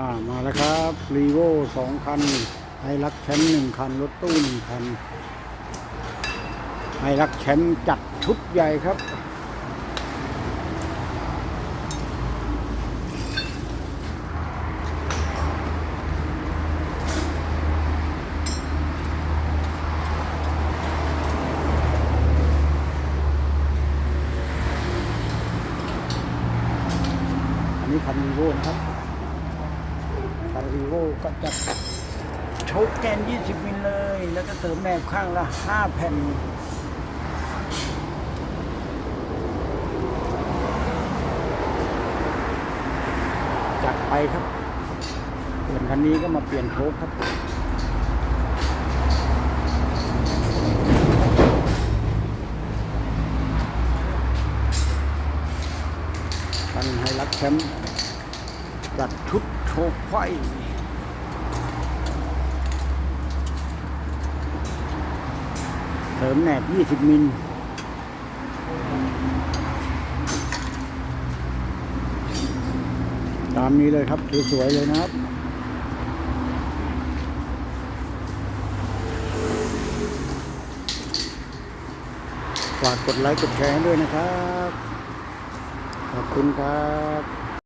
อ่ามาแล้วครับรีโวสองคันไฮรักแชมป์หนึ่งคัน รถตู้หนึ่งคันไฮรักแชมป์จัดชุดใหญ่ครับ อันนี้คันรีโวนะครับ คันรีโวก็จะโชกแกน 20 มิลเลย แล้วก็เสริมแนบข้างละ 5 แผ่นจัดไปครับส่วนคันนี้ก็มาเปลี่ยนโชคครับคันไฮรักแชมป์ จัดชุดโชว์ไฟเสริมแหนบ 20 มิล ตามนี้เลยครับ สวยๆเลยนะครับฝากกดไลค์กดแชร์ด้วยนะครับ ขอบคุณครับ